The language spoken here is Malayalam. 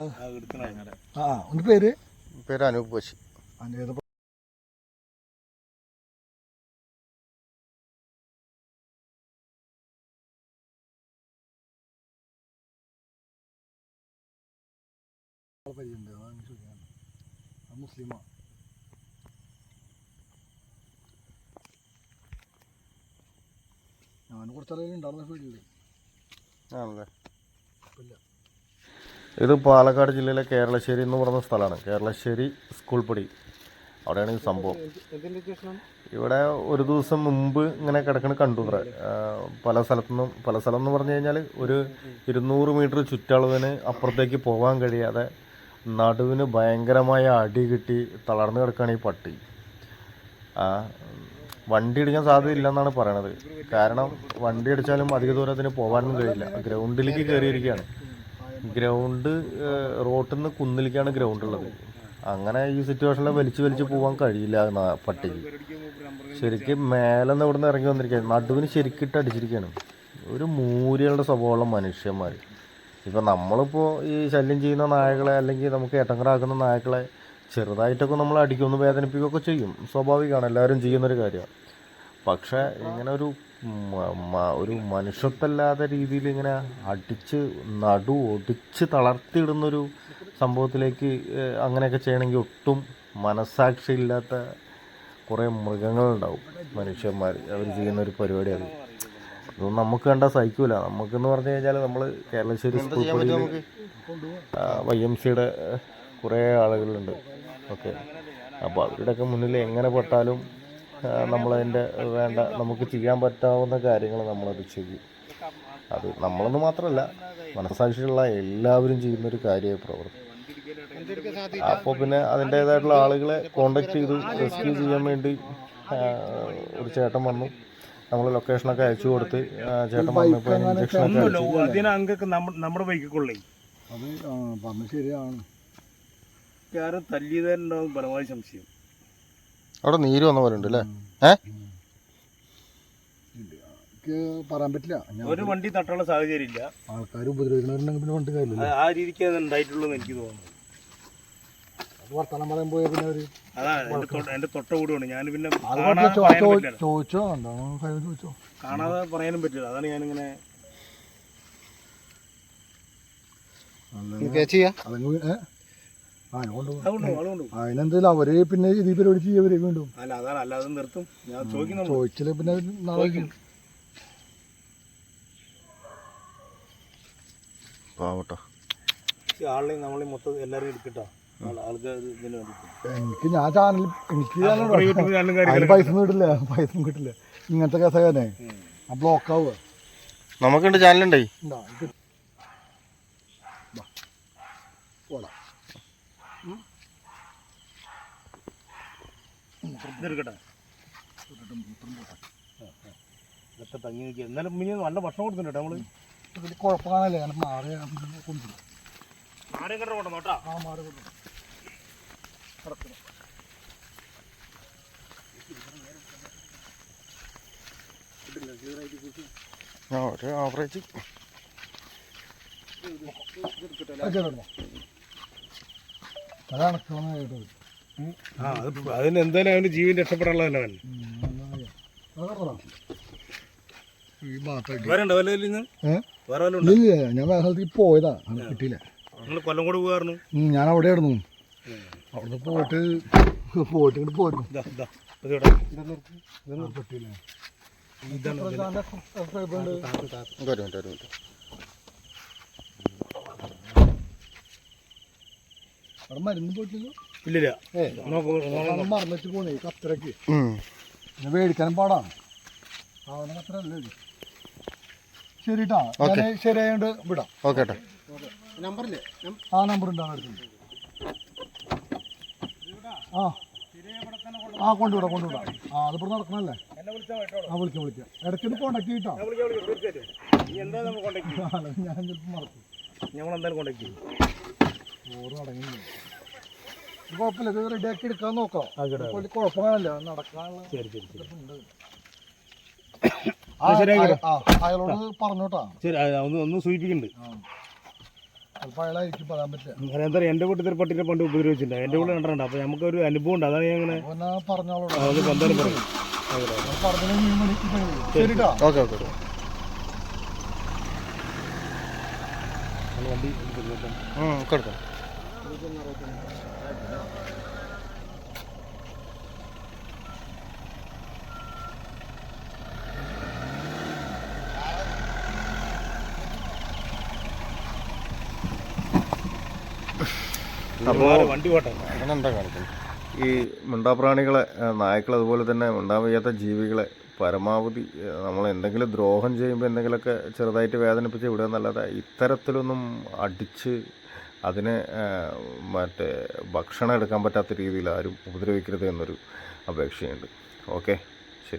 ആ ഒന്ന് പേര്? പേര് അനൂപ് ബഷി. അനേത പരിചയമുണ്ട് അതാണ് ചോദിക്കാൻ അത് മുസ്ലിമാ. ഞാൻ ഫീൽഡിൽ ആണല്ലേ? ഇല്ല ഇത് പാലക്കാട് ജില്ലയിലെ കേരളശ്ശേരി എന്ന് പറയുന്ന സ്ഥലമാണ്. കേരളശ്ശേരി സ്കൂൾ പടി. അവിടെയാണ് ഈ സംഭവം. ഇവിടെ ഒരു ദിവസം മുമ്പ് ഇങ്ങനെ കിടക്കണ കണ്ടു ഇത്ര പല സ്ഥലത്തുനിന്നും പല സ്ഥലം എന്ന് പറഞ്ഞു കഴിഞ്ഞാൽ ഒരു ഇരുന്നൂറ് മീറ്റർ ചുറ്റളവിന് അപ്പുറത്തേക്ക് പോകാൻ കഴിയാതെ നടുവിന് ഭയങ്കരമായ അടി കിട്ടി തളർന്നു കിടക്കുകയാണ് ഈ പട്ടി. വണ്ടി ഇടിക്കാൻ സാധ്യതയില്ലെന്നാണ് പറയണത്. കാരണം വണ്ടി അടിച്ചാലും അധിക ദൂരത്തിന് പോകാനൊന്നും കഴിയില്ല. ഗ്രൗണ്ടിലേക്ക് കയറിയിരിക്കുകയാണ്. ഗ്രൗണ്ട് റോട്ടിൽ നിന്ന് കുന്നിലേക്കാണ് ഗ്രൗണ്ട് ഉള്ളത്. അങ്ങനെ ഈ സിറ്റുവേഷനിൽ വലിച്ചു വലിച്ചു പോകാൻ കഴിയില്ല പട്ടിക്ക് ശരിക്കും മേലെ നിന്ന് ഇവിടുന്ന് ഇറങ്ങി വന്നിരിക്കുകയാണ് നടുവിന് ശരിക്കിട്ട് അടിച്ചിരിക്കുകയാണ് ഒരു മൂര്യകളുടെ സ്വഭാവമുള്ള മനുഷ്യന്മാർ ഇപ്പം നമ്മളിപ്പോൾ ഈ ശല്യം ചെയ്യുന്ന നായകളെ അല്ലെങ്കിൽ നമുക്ക് ഏട്ടങ്കറാക്കുന്ന നായകളെ ചെറുതായിട്ടൊക്കെ നമ്മൾ അടിക്കൊന്ന് വേദനിപ്പിക്കുകയൊക്കെ ചെയ്യും. സ്വാഭാവികമാണ്. എല്ലാവരും ചെയ്യുന്നൊരു കാര്യമാണ് പക്ഷേ ഇങ്ങനെ ഒരു ഒരു മനുഷ്യത്തല്ലാത്ത രീതിയിൽ ഇങ്ങനെ അടിച്ച് നടു ഒടിച്ച് തളർത്തിയിടുന്നൊരു സംഭവത്തിലേക്ക് അങ്ങനെയൊക്കെ ചെയ്യണമെങ്കിൽ ഒട്ടും മനസ്സാക്ഷിയില്ലാത്ത കുറേ മൃഗങ്ങളുണ്ടാവും മനുഷ്യന്മാർ. അവർ ചെയ്യുന്ന ഒരു പരിപാടി അത് ഇതൊന്നും നമുക്ക് കണ്ടാൽ സഹിക്കൂല. നമുക്കെന്ന് പറഞ്ഞു കഴിഞ്ഞാൽ നമ്മൾ കേരളശ്ശേരി സ്കൂൾ പള്ളിയിൽ വൈ എം സിയുടെ കുറേ ആളുകളുണ്ട്. ഓക്കെ. അപ്പോൾ അവരുടെയൊക്കെ മുന്നിൽ എങ്ങനെ പെട്ടാലും നമ്മളതിന്റെ വേണ്ട നമുക്ക് ചെയ്യാൻ പറ്റാവുന്ന കാര്യങ്ങൾ നമ്മളത് ചെയ്യും. അത് നമ്മളെന്ന് മാത്രമല്ല മനസ്സാക്ഷിയുള്ള എല്ലാവരും ചെയ്യുന്നൊരു കാര്യമായി പ്രവർത്തി അപ്പോൾ പിന്നെ അതിന്റേതായിട്ടുള്ള ആളുകളെ കോണ്ടാക്ട് ചെയ്തു റെസ്ക്യൂ ചെയ്യാൻ വേണ്ടി ഒരു ചേട്ടൻ വന്നു. നമ്മൾ ലൊക്കേഷനൊക്കെ അയച്ചു കൊടുത്ത് ചേട്ടൻ വന്നപ്പോൾ ഇഞ്ചക്ഷൻ നമ്മുടെ ബൈക്കൊള്ളേ അത് ശരിയാണ്. തല്ലിയതായിട്ടുണ്ടാവും ബലമായ സംശയം. അവിടെ നീര് വന്ന പോലെ ഉണ്ട് അല്ലേ ഏ? പറയാൻ പറ്റില്ല. ഒരു വണ്ടി തട്ടാനുള്ള സാഹചര്യം ഇല്ല ആൾക്കാർ ഉപദ്രവിക്കണവരുണ്ടെങ്കിൽ പിന്നെ വണ്ടി കാര്യമില്ല ആ രീതിക്ക് അത് ഉണ്ടായിട്ടുള്ളൂ എനിക്ക് തോന്നുന്നു. വർത്തമാനം പറയാൻ പോയ പിന്നെ അവർ അതാണ് എന്റെ തൊട്ട- കൂടെയാണ് ഞാൻ പിന്നെ ചോദിച്ചോ? ചോദിച്ചോ? കാണാതെ പറയാനും പറ്റില്ല. അതാണ് ഞാനിങ്ങനെ അല്ലെങ്കിൽ അതിനെന്തെങ്കിലും അവർ പിന്നെ ഈ പരിപാടി ചെയ്യും വീണ്ടും? അല്ല അതാണ് അല്ലാതെ നിർത്തും. ഞാൻ ചോദിക്കുന്നു ചോദിച്ചില്ല പിന്നെ നാളെ പാവട്ടോ. ആളെ നമ്മളെ മൊത്തം എല്ലാരും എടുക്കട്ടോ. എനിക്ക് ഞാൻ ചാനൽ എനിക്ക് പൈസ കിട്ടില്ല പൈസ കിട്ടില്ല. ഇങ്ങനത്തെ കേസൊക്കെ ആ ബ്ലോക്ക് ആവുക. നമുക്കുണ്ട് ചാനലുണ്ടേ ഉണ്ടാ, ഇത് ബാ. പോടാ. ഇതെടുക്കട്ടെ ഇതൊക്കെ തങ്ങി നിൽക്കുക. എന്നാലും മിനി നല്ല ഭക്ഷണം കൊടുത്തിട്ടുണ്ട് നമ്മൾ ഇതിൽ കുഴപ്പമാണല്ലേ കാരണം മാറി കൊണ്ടുവരും കണ്ടോ ആ മാറി കൊണ്ടുവരും. കിടക്കണം. ആ ഒരു ആവറേജ് അത് അണക്കണം കേട്ടത്. ആ അത് അതിന് എന്തായാലും അവന് ജീവൻ രക്ഷപ്പെടാനുള്ള തന്നെ അവൻ ഈ ഭാഗത്തേക്ക് വേറെ ഉണ്ടോ വല്ല ഇന്ന് ഏ? വേറെ വല്ല ഉണ്ടോ? ഇല്ല ഞാൻ വേറെ സ്ഥലത്തേക്ക് പോയതാ. അത് കിട്ടിയില്ല. നിങ്ങൾ കൊല്ലം കൂടെ പോകാറുന്നു ഉം, ഞാൻ അവിടെ ആയിരുന്നു. അവിടുന്ന് പോയിട്ട് പോയിട്ട് ഇങ്ങോട്ട് പോയിരുന്നു. ഇതാ ഇതാ ഇത് ഇവിടെ. ആ, കിട്ടിയില്ല ഇതാണ്? ഒരു മിനിറ്റ് ഒരു മിനിറ്റ് അവിടെ മരുന്ന് പോയിട്ടില്ല ഇല്ലില്ല. ഏ മറന്നിട്ട് പോണേ കത്രക്ക് ഉം. പിന്നെ മേടിക്കാനും പാടാണ്. സാധനം അത്ര അല്ലേ ഇത്. ശരിട്ടാ ഞാൻ ശരിയായോണ്ട് വിടാം. ഓക്കെ ഏട്ടാ നമ്പറില്ലേ ആ നമ്പർ ഉണ്ടാവും അടുത്ത് ആ. ആ കൊണ്ടുവിടാം കൊണ്ടുവിടാം. ആ അതിപ്പോൾ നടക്കണല്ലേ? എന്നെ വിളിച്ചാൽ കേട്ടോ. ആ വിളിക്കാം വിളിക്കാം. ഇടയ്ക്കൊന്ന് കോണ്ടാക്ട് ചെയ്യട്ടോ ഞാൻ ചിലപ്പോൾ മറക്കും ഞങ്ങൾ എന്തായാലും കോണ്ടാക്ട് ചെയ്യും ചോറ് അടങ്ങില്ല ഇത് കുഴപ്പമില്ല. ഇത് റെഡിയാക്കി എടുക്കാൻ നോക്കാം. വലിയ കുഴപ്പമില്ല നടക്കാനുള്ള ശരി ശരി അയാളോട് പറഞ്ഞോട്ടാ ശരി ഒന്ന് ഒന്ന് സൂചിപ്പിക്കുന്നുണ്ട് ആ. ചിലപ്പോൾ അയാളായിരിക്കും പറയാൻ പറ്റില്ല എന്താ പറയുക എന്റെ വീട്ടിൽ പട്ടിനെ പണ്ട് ഉപദ്രവിച്ചില്ല. എന്റെ കൂടെ കണ്ടിട്ടുണ്ട് അപ്പൊ നമുക്ക് ഒരു അനുഭവം ഉണ്ട്. അതാണ് ഞങ്ങൾ പറഞ്ഞോളൂ പറയും. ഓക്കെ ഓക്കെ വണ്ടി കൊടുക്കാം ഈ മിണ്ടാപ്രാണികളെ നായ്ക്കൾ അതുപോലെ തന്നെ മുണ്ടാവയ്യാത്ത ജീവികളെ പരമാവധി നമ്മൾ എന്തെങ്കിലും ദ്രോഹം ചെയ്യുമ്പോൾ എന്തെങ്കിലുമൊക്കെ ചെറുതായിട്ട് വേദനിപ്പിച്ച് വിടുക എന്നല്ലാതെ ഇത്തരത്തിലൊന്നും അടിച്ച് അതിനെ മറ്റേ ഭക്ഷണം എടുക്കാൻ പറ്റാത്ത രീതിയിൽ ആരും ഉപദ്രവിക്കരുത് എന്നൊരു അപേക്ഷയുണ്ട്. ഓക്കെ?